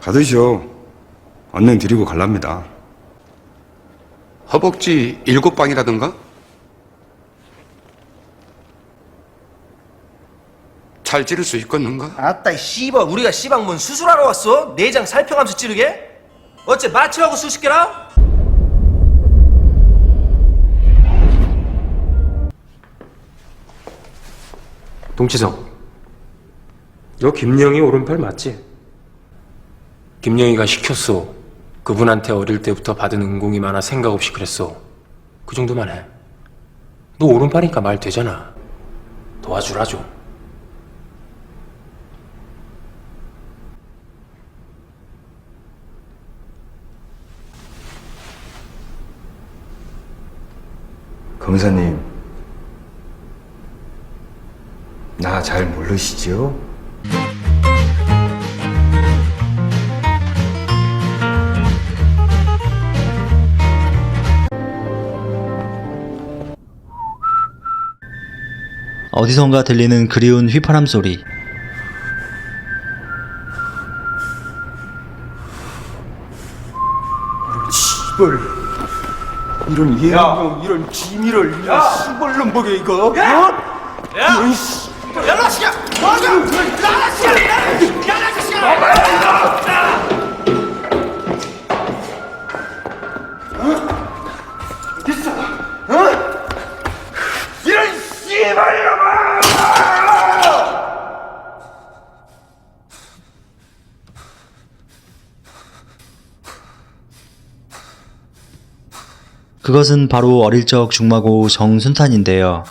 받으시오. 얼른 드리고 갈랍니다. 허벅지 일곱 방이라던가? 잘 찌를 수 있겠는가? 아따 이 씨발 우리가 씨방 뭔 수술하러 왔어? 내장 살펴가면서 찌르게? 어째 마취하고 수십 개라? 동치성, 너 김영희 오른팔 맞지? 김영희가 시켰어. 그분한테 어릴 때부터 받은 은공이 많아 생각 없이 그랬어. 그 정도만 해. 너 오른팔이니까 말 되잖아. 도와주라 좀. 검사님, 나 잘 모르시죠? 어디선가 들리는 그리운 휘파람 소리. 시벌, 이런 예명, 이런 지미를, 이런 시벌놈 보게 이거, 어? 이런 씨. 그것은 바로 어릴 적 중마고 정순탄인데요.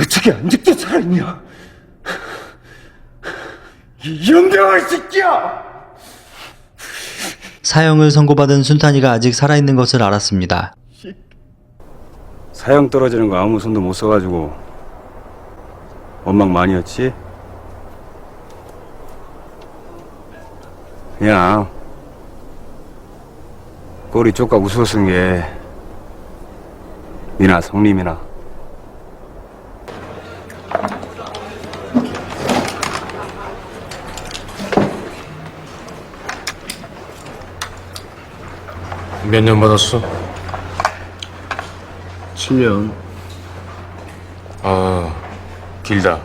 어떻게 아직도 살아있냐? 이 영병아 새끼야! 사형을 선고받은 순탄이가 아직 살아있는 것을 알았습니다. 사형 떨어지는 거 아무 손도 못 써가지고 원망 많이 했지? 그냥 꼬리 쪽가 쓴게 니나 성님이나 몇 년 받았어? 7년 아, 길다.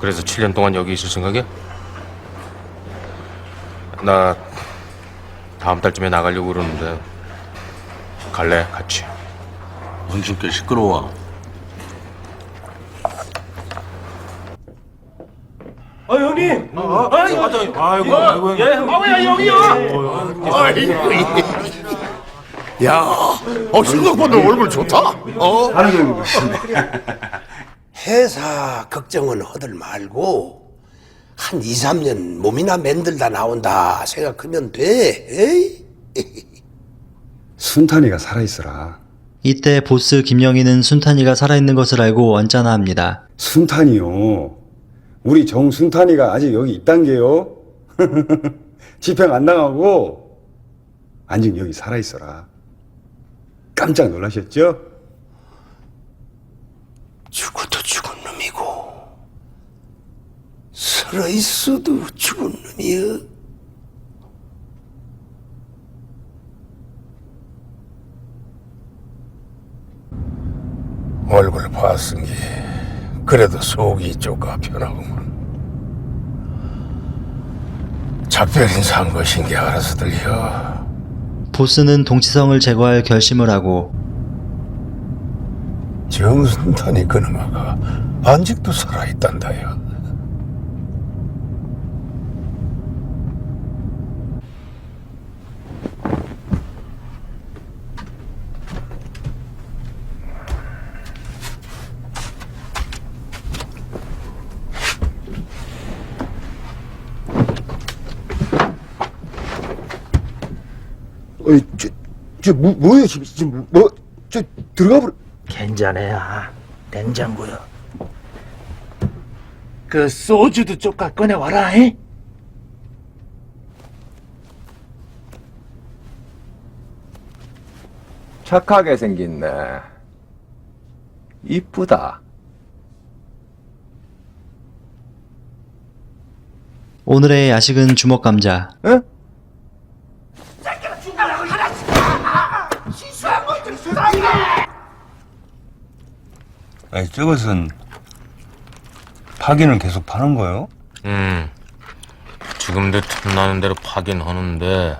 그래서 7년 동안 여기 있을 생각이야? 나 다음 달쯤에 나가려고 그러는데 갈래? 같이. 원준께 시끄러워. 아 형님! 야, 어, 생각보다 얼굴 좋다. 어? 하는 게 무슨 회사 걱정은 허들 말고 한 2, 3년 몸이나 만들다 나온다 생각하면 돼. 에이? 순탄이가 살아있어라 이때 보스 김영희는 순탄이가 살아있는 것을 알고 언짢아합니다. 순탄이요 우리 정순탄이가 아직 여기 있단 게요 집행 안 당하고 안직 여기 살아있어라 깜짝 놀라셨죠? 죽어도 죽은 놈이고 살아있어도 죽은 놈이여. 얼굴 봤은 게 그래도 속이 쪼까 편하구만. 작별 인사한 것인 게 알아서 들려. 보스는 동치성을 제거할 결심을 하고 정순탄이 그놈아가 아직도 살아있단다요. 어이, 저, 저, 뭐, 뭐예요, 지금, 뭐, 뭐, 저, 들어가 버려. 괜찮아요. 아, 냉장고요. 그 소주도 조금 꺼내 와라. 잉? 착하게 생긴 네 이쁘다. 오늘의 야식은 주먹감자. 응? 아니 저것은 파기는 계속 파는 거요? 음, 지금도 틈나는 대로 파긴 하는데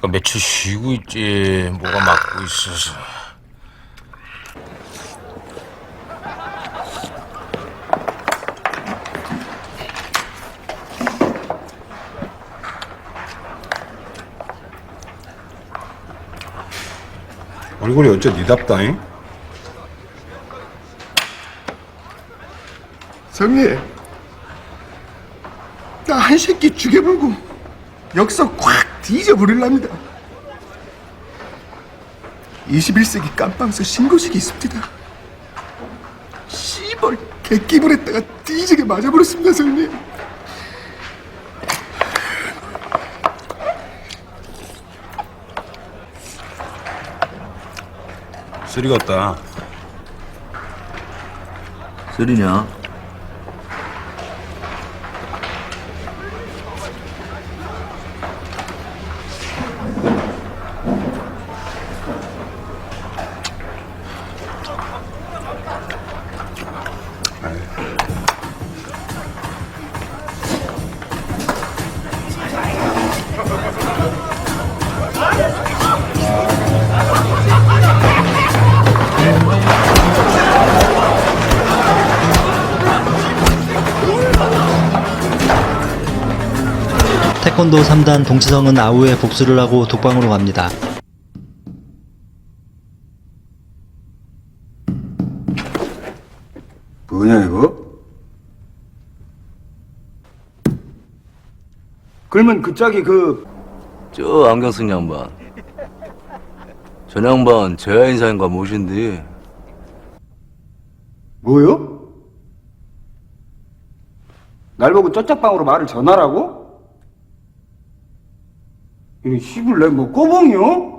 그 며칠 쉬고 있지 뭐가 막고 있어서 얼굴이 어째 니답다잉? 성예, 나한 새끼 죽여보고 역사 콱 뒤져버릴랍니다. 21세기 깜빵서 신고식이 있습니다. 씨발 개끼불 했다가 뒤지게 맞아버렸습니다, 성님. 쓰리 같다. 쓰리냐? 태권도 3단 동치성은 아우의 복수를 하고 독방으로 갑니다. 뭐냐 이거? 그러면 그 짝이 그 저 안경 쓴 양반. 전 양반 제야 인사인가 모신디. 뭐요? 날 보고 쩌짝방으로 말을 전하라고? 이 씨불 내뭐 꼬봉이요?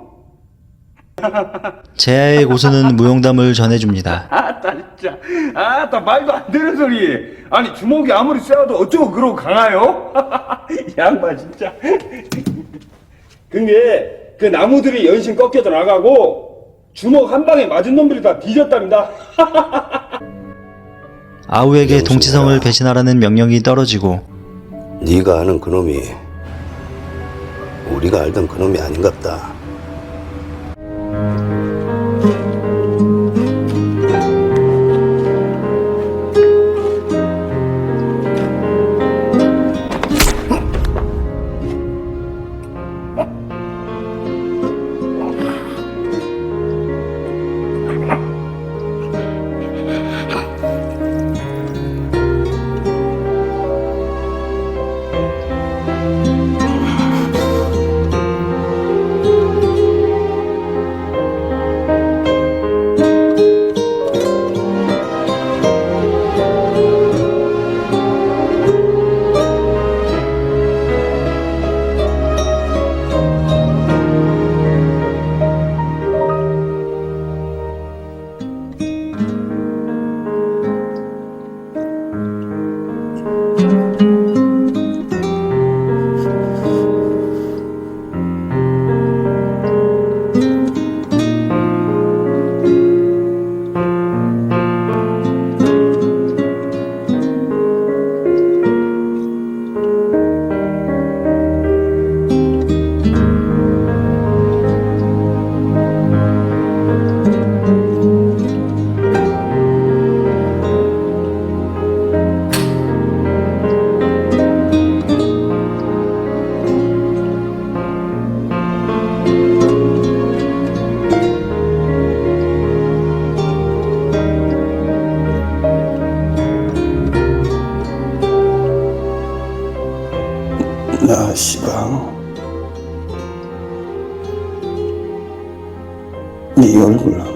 제아의 고수는 무용담을 전해줍니다. 아따 진짜 아따 말도 안 되는 소리 아니 주먹이 아무리 세워도 어쩌고 그러고 강하요? 이 양반 진짜 근데 그 나무들이 연신 꺾여져 나가고 주먹 한 방에 맞은 놈들이 다 뒤졌답니다 아우에게 동치성을 배신하라는 명령이 떨어지고 네가 아는 그놈이 우리가 알던 그놈이 아닌갑다.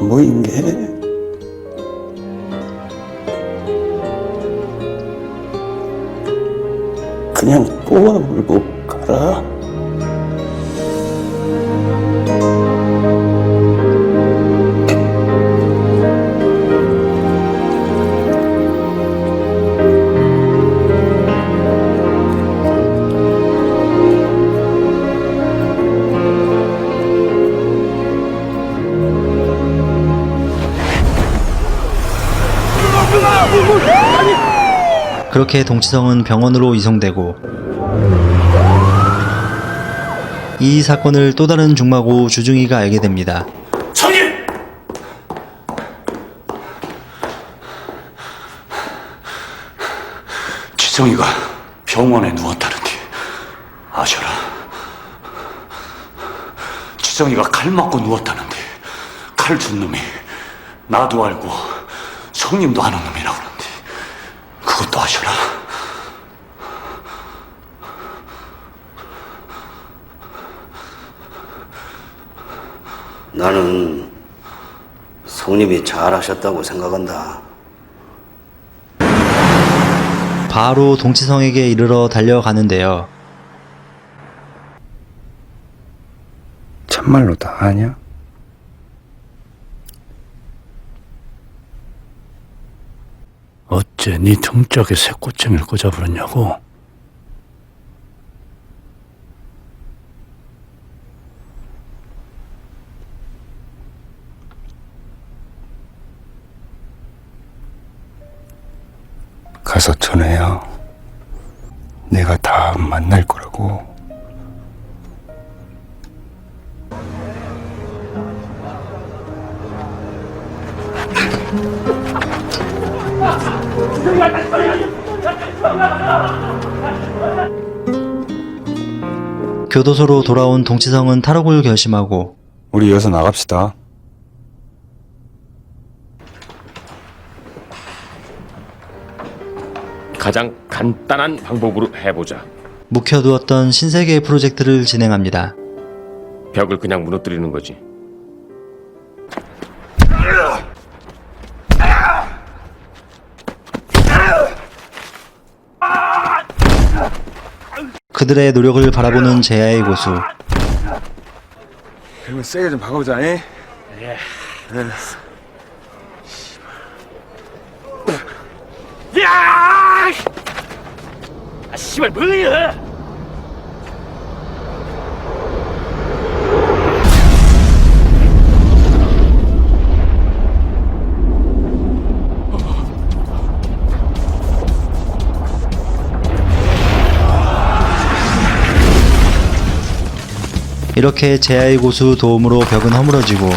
안 보인 게? 그냥 뽑아 물고 가라 그렇게 동치성은 병원으로 이송되고 이 사건을 또 다른 중마고 주중이가 알게 됩니다. 지성이가 병원에 누웠다는데 아셔라. 지성이가 칼 맞고 누웠다는데 칼 준 놈이 나도 알고 성님도 아는 놈이라고 도 아셔라. 나는 성님이 잘하셨다고 생각한다. 바로 동치성에게 이르러 달려가는데요. 참말로 다 아냐? 어째 네 등짝에 새꼬챙이를 꽂아버렸냐고? 가서 전해야 내가 다 만날 거라고. 교도소로 돌아온 동치성은 탈옥을 결심하고 우리 여기서 나갑시다. 가장 간단한 방법으로 해보자. 묵혀두었던 신세계 프로젝트를 진행합니다. 벽을 그냥 무너뜨리는 거지. 그들의 노력을 바라보는 제야의 고수. 그러면 세게 좀 박아보자. 에? 아, 씨발 뭐야? 이렇게 제야의 고수 도움으로 벽은 허물어지고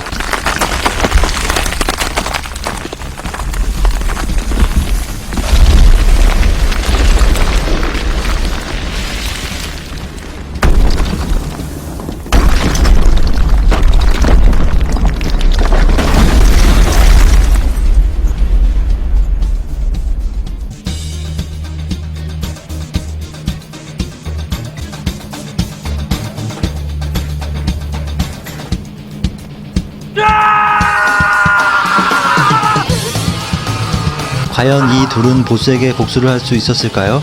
과연 이 둘은 보스에게 복수를 할 수 있었을까요?